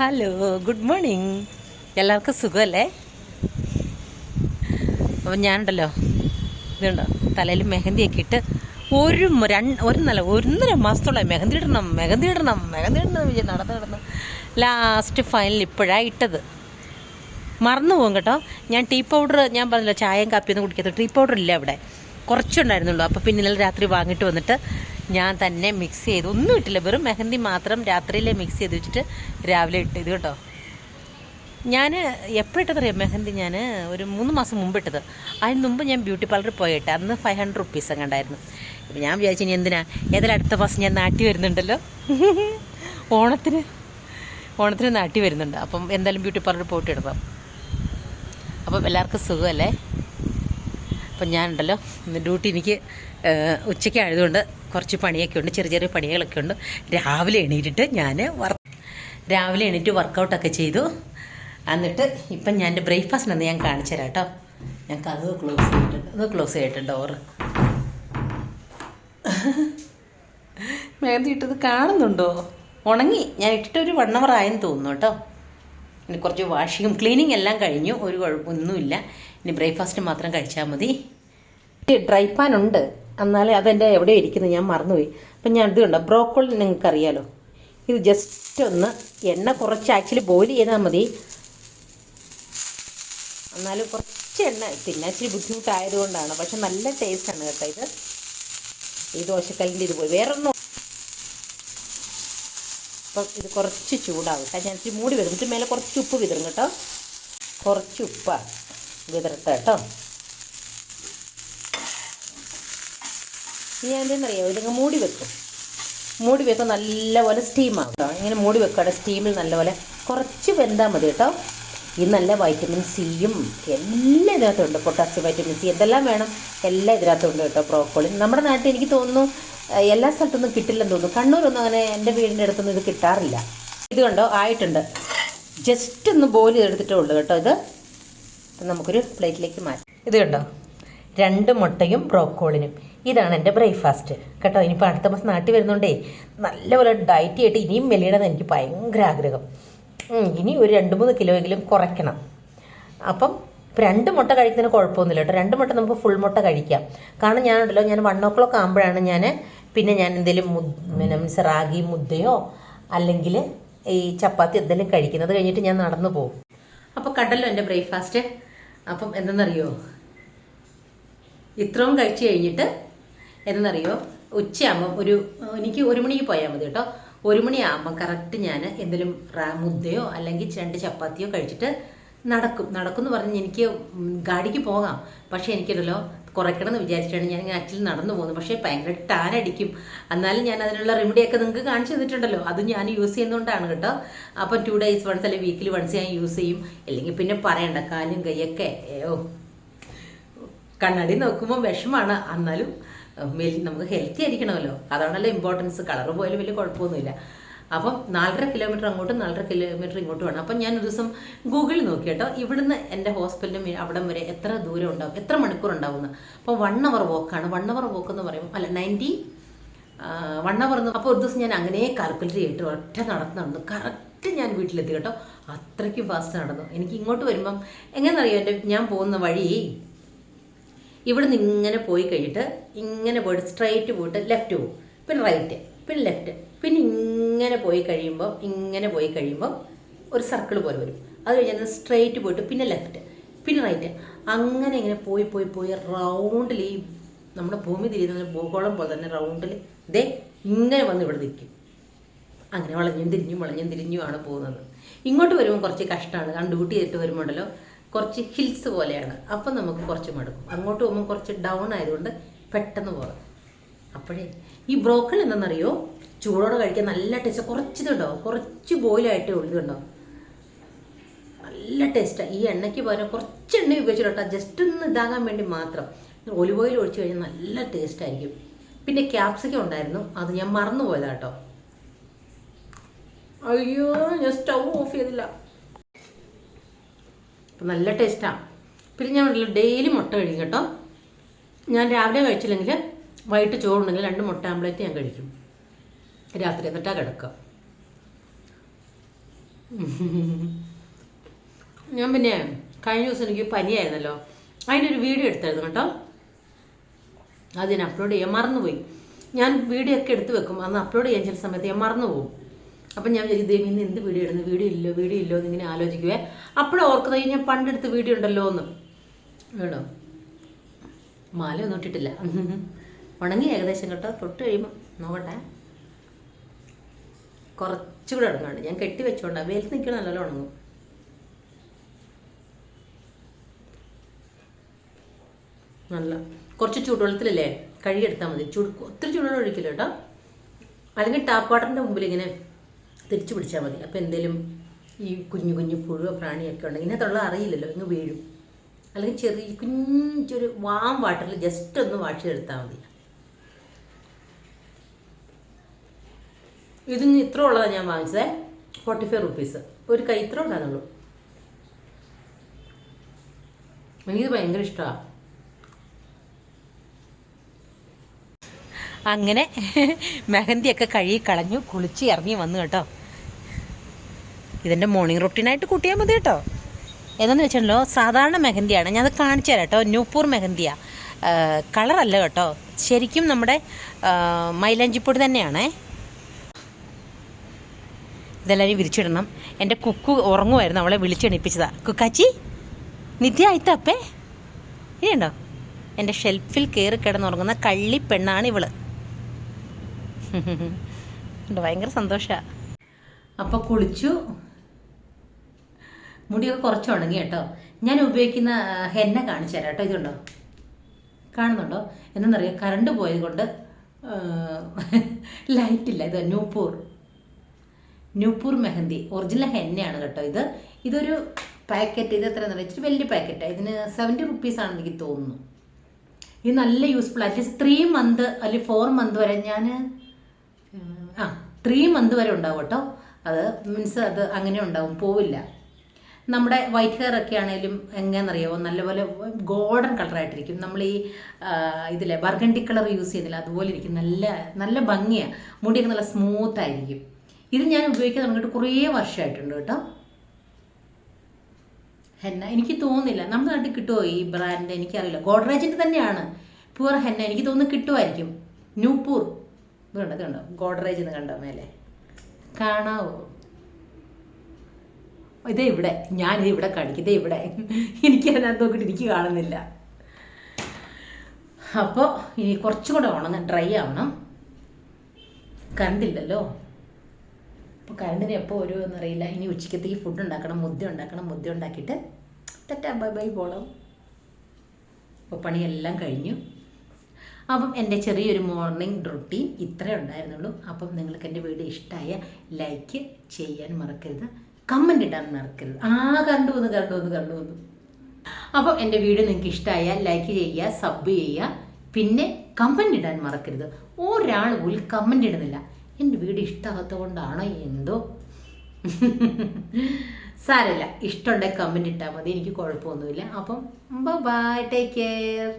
Hello good morning എല്ലാവർക്കും സുഖമല്ലേ? അപ്പം ഞാനുണ്ടല്ലോ ഇതുണ്ടോ തലയിൽ മെഹന്തിയൊക്കെ ഇട്ട് ഒരു രണ്ട് ഒരു നല്ല ഒന്നര മാസത്തോളം മെഹന്തി ഇടണം മെഹന്തി ഇടണം മെഹന്തി ഇടണം വിജയം നടന്ന് കിടന്ന് ലാസ്റ്റ് ഫൈനൽ ഇപ്പോഴാണ് ഇട്ടത്. മറന്നു പോകും കേട്ടോ. ഞാൻ ടീ പൗഡർ ഞാൻ പറഞ്ഞല്ലോ ചായയും കാപ്പിയൊന്നും കുടിക്കാത്ത ടീ പൗഡർ ഇല്ല അവിടെ. കുറച്ചുണ്ടായിരുന്നുള്ളൂ. അപ്പോൾ പിന്നെ ഇന്നലെ രാത്രി വാങ്ങിയിട്ട് വന്നിട്ട് ഞാൻ തന്നെ മിക്സ് ചെയ്ത് ഒന്നും ഇട്ടില്ല. വെറും മെഹന്തി മാത്രം രാത്രിയിലെ മിക്സ് ചെയ്ത് വെച്ചിട്ട് രാവിലെ ഇട്ടത് കേട്ടോ. ഞാൻ എപ്പോഴിട്ടതറിയാം മെഹന്തി ഞാൻ ഒരു മൂന്ന് മാസം മുമ്പ് ഇട്ടത്. അതിന് മുമ്പ് ഞാൻ ബ്യൂട്ടി പാർലറിൽ പോയിട്ട് അന്ന് ഫൈവ് ഹൺഡ്രഡ് റുപ്പീസ് കണ്ടായിരുന്നു അപ്പോൾ ഞാൻ വിചാരിച്ചു ഇനി എന്തിനാ? ഏതായാലും അടുത്ത മാസം ഞാൻ നാട്ടി വരുന്നുണ്ടല്ലോ. ഓണത്തിന് ഓണത്തിന് നാട്ടി വരുന്നുണ്ട്. അപ്പം എന്തായാലും ബ്യൂട്ടി പാർലറിൽ പോയിട്ട് ഇടണം. അപ്പം എല്ലാവർക്കും സുഖമല്ലേ? അപ്പം ഞാനുണ്ടല്ലോ ഡ്യൂട്ടി എനിക്ക് ഉച്ചയ്ക്ക് ആയതുകൊണ്ട് കുറച്ച് പണിയൊക്കെ ഉണ്ട് ചെറിയ ചെറിയ പണികളൊക്കെ ഉണ്ട്. രാവിലെ എണീറ്റിട്ട് ഞാൻ വർക്ക് രാവിലെ എണീറ്റ് വർക്കൗട്ടൊക്കെ ചെയ്തു. എന്നിട്ട് ഇപ്പം ഞാൻ എന്റെ ബ്രേക്ക്ഫാസ്റ്റ് എന്ന് ഞാൻ കാണിച്ചു തരാം കേട്ടോ. ഞങ്ങൾക്ക് അത് ക്ലോസ് ചെയ്തിട്ടുണ്ട്. അത് ക്ലോസ് ചെയ്തിട്ടുണ്ട് ഓറ് മേഘത്തി ഇട്ടത് കാണുന്നുണ്ടോ? ഉണങ്ങി. ഞാൻ ഇട്ടിട്ട് ഒരു വൺ അവർ ആയെന്ന് തോന്നുന്നു കേട്ടോ. ഇനി കുറച്ച് വാഷിങ്ങും ക്ലീനിങ് എല്ലാം കഴിഞ്ഞു. ഒരു കുഴപ്പമൊന്നുമില്ല ഇനി ബ്രേക്ക്ഫാസ്റ്റ് മാത്രം കഴിച്ചാൽ മതി. ഡ്രൈ പാൻ ഉണ്ട്. എന്നാലേ അതെന്റെ എവിടെ ഇരിക്കുന്നു ഞാൻ മറന്നുപോയി. അപ്പം ഞാൻ ഇതുണ്ടോ ബ്രോക്കോളി നിങ്ങൾക്കറിയാലോ? ഇത് ജസ്റ്റ് ഒന്ന് എണ്ണ കുറച്ച് ആക്ച്വലി ബോയിൽ ചെയ്താൽ മതി. എന്നാലും കുറച്ച് എണ്ണ പിന്നെ ഇച്ചിരി ബുദ്ധിമുട്ടായതുകൊണ്ടാണ്. പക്ഷെ നല്ല ടേസ്റ്റാണ് കേട്ടോ ഇത്. ഈ ദോശക്കല്ലിന്റെ ഇത് പോയി. വേറൊന്നും അപ്പം ഇത് കുറച്ച് ചൂടാവും കേട്ടോ. ഞാൻ ഇച്ചിരി മൂടി വിതറും. എന്നിട്ട് മേലെ കുറച്ച് ഉപ്പ് വിതറും കേട്ടോ. കുറച്ച് ഉപ്പ് വിതറട്ടെ കേട്ടോ. ഇനി ഞാൻ എന്തെന്നറിയാമോ ഇതിങ്ങ് മൂടി വെക്കും. മൂടി വെക്കും നല്ലപോലെ സ്റ്റീമാകും കേട്ടോ ഇങ്ങനെ മൂടി വെക്കാതെ സ്റ്റീമിൽ നല്ലപോലെ കുറച്ച് വെന്താൽ മതി കേട്ടോ ഈ നല്ല വൈറ്റമിൻ സിയും എല്ലാം ഇതിനകത്തുണ്ട്. പൊട്ടാസ്യം വൈറ്റമിൻ സി എന്തെല്ലാം വേണം എല്ലാം ഇതിനകത്തുണ്ട് കേട്ടോ ബ്രോക്കോളി നമ്മുടെ നാട്ടിൽ എനിക്ക് തോന്നുന്നു എല്ലാ സ്ഥലത്തൊന്നും കിട്ടില്ലെന്ന് തോന്നുന്നു. കണ്ണൂരൊന്നും അങ്ങനെ എന്റെ വീടിന്റെ അടുത്തൊന്നും ഇത് കിട്ടാറില്ല. ഇത് കണ്ടോ? ആയിട്ടുണ്ട്. ജസ്റ്റ് ഒന്ന് ബോയിൽ ചെയ്തെടുത്തിട്ടേ ഉള്ളൂ കേട്ടോ ഇത്. നമുക്കൊരു പ്ലേറ്റിലേക്ക് മാറ്റാം. ഇത് കണ്ടോ? രണ്ട് മുട്ടയും ബ്രോക്കോളിനും. ഇതാണ് എന്റെ ബ്രേക്ക്ഫാസ്റ്റ്. കേട്ടോ ഇനിയിപ്പോൾ അടുത്ത മാസം നാട്ടിൽ വരുന്നുണ്ടേ നല്ലപോലെ ഡയറ്റ് ചെയ്തിട്ട് ഇനിയും മെലിയണമെന്ന് എനിക്ക് ഭയങ്കര ആഗ്രഹം. ഇനി ഒരു രണ്ട് മൂന്ന് കിലോ എങ്കിലും കുറയ്ക്കണം. അപ്പം രണ്ട് മുട്ട കഴിക്കുന്നതിന് കുഴപ്പമൊന്നുമില്ല കേട്ടോ. രണ്ട് മുട്ട നമുക്ക് ഫുൾ മുട്ട കഴിക്കാം. കാരണം ഞാനുണ്ടല്ലോ ഞാൻ വൺ ഓ ക്ലോക്ക് ആകുമ്പോഴാണ് ഞാൻ പിന്നെ ഞാൻ എന്തെങ്കിലും മുദ് മീൻസ് റാഗി മുദ്ദയോ അല്ലെങ്കിൽ ഈ ചപ്പാത്തി എന്തെങ്കിലും കഴിക്കുന്നത് കഴിഞ്ഞിട്ട് ഞാൻ നടന്നു പോകും. അപ്പോൾ കണ്ടല്ലോ എന്റെ ബ്രേക്ക്ഫാസ്റ്റ്. അപ്പം എന്തെന്നറിയോ? ഇത്രയും കഴിച്ചു കഴിഞ്ഞിട്ട് എന്തെന്നറിയോ ഉച്ചയാകുമ്പം ഒരു എനിക്ക് ഒരു മണിക്ക് പോയാൽ മതി കേട്ടോ. ഒരു മണിയാകുമ്പം കറക്റ്റ് ഞാൻ എന്തെങ്കിലും മുദ്ദയോ അല്ലെങ്കിൽ രണ്ട് ചപ്പാത്തിയോ കഴിച്ചിട്ട് നടക്കും. നടക്കും എന്ന് പറഞ്ഞ് എനിക്ക് ഗാഡിക്ക് പോകാം. പക്ഷേ എനിക്കല്ലോ കുറയ്ക്കണം എന്ന് വിചാരിച്ചിട്ടാണ് ഞാൻ ഇങ്ങനെ ആക്ച്വലി നടന്നു പോകുന്നത്. പക്ഷേ ഭയങ്കര ടാൻ അടിക്കും എന്നാലും ഞാൻ അതിനുള്ള റെമഡിയൊക്കെ നിങ്ങൾക്ക് കാണിച്ചു തന്നിട്ടുണ്ടല്ലോ. അത് ഞാൻ യൂസ് ചെയ്യുന്നതുകൊണ്ടാണ് കേട്ടോ. അപ്പം ടു ഡേയ്സ് വൺസ് അല്ലെങ്കിൽ വീക്കിൽ വൺസ് ഞാൻ യൂസ് ചെയ്യും. അല്ലെങ്കിൽ പിന്നെ പറയണ്ട കാലും കൈയൊക്കെ ഏയോ കണ്ണാടി നോക്കുമ്പോൾ വിഷമാണ്. എന്നാലും നമുക്ക് ഹെൽത്തി ആയിരിക്കണമല്ലോ. അതാണല്ലോ ഇമ്പോർട്ടൻസ് കളർ പോയാലും വലിയ കുഴപ്പമൊന്നുമില്ല. അപ്പം നാലര കിലോമീറ്റർ അങ്ങോട്ടും നാലര കിലോമീറ്റർ ഇങ്ങോട്ടും വേണം അപ്പം ഞാൻ ഒരു ദിവസം ഗൂഗിളിൽ നോക്കി കേട്ടോ. ഇവിടുന്ന് എന്റെ ഹോസ്പിറ്റലും അവിടം വരെ എത്ര ദൂരം ഉണ്ടാവും എത്ര മണിക്കൂർ ഉണ്ടാവുമെന്ന്. അപ്പോൾ വൺ അവർ വോക്കാണ് വൺ അവർ വോക്ക് എന്ന് പറയുമ്പോൾ അല്ല നയന്റി വൺ അവർ എന്ന് അപ്പോൾ ഒരു ദിവസം ഞാൻ അങ്ങനെ കാൽക്കുലേറ്റ് ചെയ്തിട്ട് ഒറ്റ നടന്നു നടന്നു കറക്റ്റ് ഞാൻ വീട്ടിലെത്തി കേട്ടോ. അത്രയ്ക്കും ഫാസ്റ്റ് നടന്നു എനിക്ക് ഇങ്ങോട്ട് വരുമ്പം എങ്ങനെന്നറിയാം എന്റെ ഞാൻ പോകുന്ന വഴി ഇവിടെ നിന്ന് ഇങ്ങനെ പോയി കഴിഞ്ഞിട്ട് ഇങ്ങനെ പോയിട്ട് സ്ട്രൈറ്റ് പോയിട്ട് ലെഫ്റ്റ് പോകും പിന്നെ റൈറ്റ് പിന്നെ ലെഫ്റ്റ് പിന്നെ ഇങ്ങനെ പോയി കഴിയുമ്പോൾ ഇങ്ങനെ പോയി കഴിയുമ്പോൾ ഒരു സർക്കിൾ പോലെ വരും. അത് കഴിഞ്ഞാൽ സ്ട്രൈറ്റ് പോയിട്ട് പിന്നെ ലെഫ്റ്റ് പിന്നെ റൈറ്റ് അങ്ങനെ ഇങ്ങനെ പോയി പോയി പോയി റൗണ്ടിൽ ഈ നമ്മുടെ ഭൂമി തിരിയുന്ന ഭൂഗോളം പോലെ തന്നെ റൗണ്ടിൽ ദേ ഇങ്ങനെ വന്ന് ഇവിടെ നിൽക്കും. അങ്ങനെ വളഞ്ഞും തിരിഞ്ഞും വളഞ്ഞും തിരിഞ്ഞുമാണ് പോകുന്നത്. ഇങ്ങോട്ട് വരുമ്പോൾ കുറച്ച് കഷ്ടമാണ് കാരണം ഡ്യൂട്ടി ചെയ്തിട്ട് വരുമ്പോൾ ഉണ്ടല്ലോ കുറച്ച് ഹിൽസ് പോലെയാണ്. അപ്പം നമുക്ക് കുറച്ച് മടുക്കും. അങ്ങോട്ട് പോകുമ്പോൾ കുറച്ച് ഡൗൺ ആയതുകൊണ്ട് പെട്ടെന്ന് പോകാം. അപ്പോഴേ ഈ ബ്രോക്കൺ എന്താണെന്നറിയോ? ചൂടോടെ കഴിക്കാൻ നല്ല ടേസ്റ്റ് കുറച്ച് ഇതുണ്ടാവും കുറച്ച് ബോയിലായിട്ടേ ഉള്ളൂ ഇതുണ്ടോ? നല്ല ടേസ്റ്റാണ് ഈ എണ്ണയ്ക്ക് പകരം കുറച്ച് എണ്ണ ഉപയോഗിച്ചിട്ടോ ജസ്റ്റ് ഒന്ന് ഇതാകാൻ വേണ്ടി മാത്രം. ഒലിവ് ഓയിൽ ഒഴിച്ച് കഴിഞ്ഞാൽ നല്ല ടേസ്റ്റ് ആയിരിക്കും. പിന്നെ ക്യാപ്സിക്കം ഉണ്ടായിരുന്നു. അത് ഞാൻ മറന്നു പോയതാട്ടോ അയ്യോ ഞാൻ സ്റ്റൗ ഓഫ് ചെയ്തില്ല. അപ്പം നല്ല ടേസ്റ്റാണ് പിന്നെ ഞാൻ ഡെയിലി മുട്ട കഴിക്കും കേട്ടോ. ഞാൻ രാവിലെ കഴിച്ചില്ലെങ്കിൽ വൈകിട്ട് ചോറുണ്ടെങ്കിൽ രണ്ട് മുട്ട ആംപ്ലേറ്റ് ഞാൻ കഴിക്കും. രാത്രി എന്നിട്ടാണ് കിടക്കുക ഞാൻ പിന്നെ കഴിഞ്ഞ ദിവസം എനിക്ക് പനിയായിരുന്നല്ലോ. അതിന്റെ ഒരു വീഡിയോ എടുത്തായിരുന്നു കേട്ടോ. അതിന് അപ്ലോഡ് ചെയ്യാൻ മറന്നുപോയി. ഞാൻ വീഡിയോ ഒക്കെ എടുത്ത് വെക്കും. അന്ന് അപ്ലോഡ് ചെയ്യാൻ ചില സമയത്ത് ഞാൻ മറന്നു പോകും അപ്പം ഞാൻ വിചാരിച്ചു ഇന്ന് എന്ത് വീഡിയോ ഇടുന്നു വീഡിയോ ഇല്ലോ വീഡിയോ ഇല്ലോ എന്ന് ഇങ്ങനെ ആലോചിക്കുവേ. അപ്പോഴും ഓർക്കുന്നത് ഞാൻ പണ്ടെടുത്ത് വീഡിയോ ഉണ്ടല്ലോ എന്ന്. വേണോ മാല ഒന്നും ഇട്ടിട്ടില്ല. ഉണങ്ങി ഏകദേശം കേട്ടോ. തൊട്ട് കഴിയുമ്പോൾ നോക്കട്ടെ. കുറച്ചുകൂടെ ഉണങ്ങാണ്ട് ഞാൻ കെട്ടി വെച്ചോണ്ടാ. വെയിൽ നിൽക്കണ നല്ലോണം ഉണങ്ങും. നല്ല. കുറച്ച് ചൂടുവെള്ളത്തിലല്ലേ? കഴുകിയെടുത്താൽ മതി. ചൂട് ഒത്തിരി ചൂടുവെള്ളം ഒഴിക്കില്ല കേട്ടോ. അല്ലെങ്കിൽ ടാപ്പ് വാട്ടറിന്റെ മുമ്പിൽ ഇങ്ങനെ തിരിച്ചു പിടിച്ചാൽ മതി. അപ്പോൾ എന്തേലും ഈ കുഞ്ഞു കുഞ്ഞു പുഴുവ പ്രാണിയൊക്കെ ഉണ്ടെങ്കിൽ ഇതിനകത്തുള്ള അറിയില്ലല്ലോ. ഇങ്ങ് വീഴും. അല്ലെങ്കിൽ ചെറിയ കുഞ്ഞൊരു വാം വാട്ടറിൽ ജസ്റ്റ് ഒന്ന് വാഷ് ചെയ്തെടുത്താൽ മതി. ഇതിന് ഇത്ര ഉള്ളതാണ് ഞാൻ വാങ്ങിച്ചത്. ഫോർട്ടി ഫൈവ് റുപ്പീസ് ഒരു കൈ ഇത്ര ഉണ്ടാകുന്നുള്ളൂ എനിക്കിത് ഭയങ്കര ഇഷ്ടമാണ് അങ്ങനെ മെഹന്തിയൊക്കെ കഴുകി കളഞ്ഞു കുളിച്ച് ഇറങ്ങി വന്നു കേട്ടോ. ഇതിന്റെ മോർണിംഗ് റൊട്ടീനായിട്ട് കൂട്ടിയാൽ മതി കേട്ടോ. ഏതെന്ന് വെച്ചിട്ടുണ്ടല്ലോ സാധാരണ മെഹന്തിയാണ്. ഞാനത് കാണിച്ചു തരാം കേട്ടോ. നൂപ്പൂർ മെഹന്തിയാണ് കളറല്ല കേട്ടോ. ശരിക്കും നമ്മുടെ മൈലാഞ്ചിപ്പൊടി തന്നെയാണേ. ഇതെല്ലാവരും വിരിച്ചിടണം. എന്റെ കുക്കു ഉറങ്ങുമായിരുന്നു അവളെ വിളിച്ചെണിപ്പിച്ചതാ കുക്കാച്ചി നിത്യ ആയിത്തപ്പേ ഇനിയുണ്ടോ? എന്റെ ഷെൽഫിൽ കയറി കിടന്നുറങ്ങുന്ന കള്ളി പെണ്ണാണ് ഇവൾ. ഭയങ്കര സന്തോഷമാണ് അപ്പോൾ കുളിച്ചു. മുടിയൊക്കെ കുറച്ച് ഉണങ്ങി കേട്ടോ. ഞാൻ ഉപയോഗിക്കുന്ന ഹെന്ന കാണിച്ചു തരാം കേട്ടോ. ഇതുണ്ടോ? കാണുന്നുണ്ടോ? എന്തെന്നറിയാം കറണ്ട് പോയത് കൊണ്ട് ലൈറ്റില്ല ഇത് നൂപ്പൂർ നൂപ്പൂർ മെഹന്തി. ഒറിജിനൽ ഹെന്നയാണ് കേട്ടോ ഇത്. ഇതൊരു പാക്കറ്റ് ഇത് എത്ര ഇച്ചിരി വലിയ പാക്കറ്റാണ് ഇതിന് സെവന്റി റുപ്പീസാണ് എനിക്ക് തോന്നുന്നു. ഇത് നല്ല useful at least three month അല്ലെങ്കിൽ ഫോർ മന്ത് വരെ ഞാൻ ആ ത്രീ മന്ത് വരെ ഉണ്ടാവും കേട്ടോ. അത് മീൻസ് അത് അങ്ങനെ ഉണ്ടാവും. പോവില്ല. നമ്മുടെ വൈറ്റ് ഹെയർ ഒക്കെ ആണെങ്കിലും എങ്ങനെയെന്നറിയാമോ നല്ലപോലെ ഗോൾഡൻ കളറായിട്ടിരിക്കും നമ്മൾ ഈ ഇതിലെ ബർഗണ്ടി കളർ യൂസ് ചെയ്യുന്നില്ല. അതുപോലെ ഇരിക്കും നല്ല നല്ല ഭംഗിയാണ് മുടിയൊക്കെ നല്ല സ്മൂത്ത് ആയിരിക്കും. ഇത് ഞാൻ ഉപയോഗിക്കാൻ തുടങ്ങിയിട്ട് കുറേ വർഷമായിട്ടുണ്ട് കേട്ടോ. ഹെന്ന എനിക്ക് തോന്നുന്നില്ല. നമ്മുടെ നാട്ടിൽ കിട്ടുമോ ഈ ബ്രാൻഡ് എനിക്കറിയില്ല. ഗോഡ്രേജിന്റെ തന്നെയാണ്. Pure henna. എനിക്ക് തോന്നുന്നു കിട്ടുമായിരിക്കും ന്യൂപൂർ ഇത് കണ്ടോ ഗോഡ്രേജ് എന്ന് കണ്ടോ മേലെ? കാണാവോ? ഇതേ ഇവിടെ ഞാനിത് ഇവിടെ കാണിക്കും ഇതേ ഇവിടെ എനിക്ക് അതിനകത്ത് നോക്കിയിട്ട് എനിക്ക് കാണുന്നില്ല. അപ്പോൾ ഇനി കുറച്ചും കൂടെ ഉണങ്ങ ഡ്രൈ ആവണം. കറണ്ടില്ലല്ലോ അപ്പോൾ കറണ്ടിന് എപ്പോൾ ഒരു എന്നറിയില്ല ഇനി ഉച്ചക്കത്തേക്ക് ഫുഡ് ഉണ്ടാക്കണം മുദ്ദ ഉണ്ടാക്കണം മുദ്ദ ഉണ്ടാക്കിയിട്ട് തെറ്റാ ബൈ ബൈ പോളാം അപ്പോൾ പണിയെല്ലാം കഴിഞ്ഞു. അപ്പം എന്റെ ചെറിയൊരു മോർണിംഗ് റൊട്ടീൻ ഇത്രേ ഉണ്ടായിരുന്നുള്ളൂ. അപ്പം നിങ്ങൾക്ക് എന്റെ വീഡിയോ ഇഷ്ടമായ ലൈക്ക് ചെയ്യാൻ മറക്കരുത്. കമന്റ് ഇടാൻ മറക്കരുത്. ആ കണ്ടു വന്ന് കണ്ടു വന്ന് കണ്ടു വന്നു. അപ്പോൾ എന്റെ വീഡിയോ നിങ്ങൾക്ക് ഇഷ്ടമായാൽ ലൈക്ക് ചെയ്യുക സബ് ചെയ്യുക പിന്നെ കമന്റ് ഇടാൻ മറക്കരുത്. ഒരാൾ പോലും കമന്റ് ഇടുന്നില്ല. എന്റെ വീഡിയോ ഇഷ്ടമാകാത്ത കൊണ്ടാണോ എന്തോ? സാരല്ല ഇഷ്ടമുണ്ടെങ്കിൽ കമന്റ് ഇട്ടാൽ മതി. എനിക്ക് കുഴപ്പമൊന്നുമില്ല. അപ്പം ബൈ ടേക്ക് കെയർ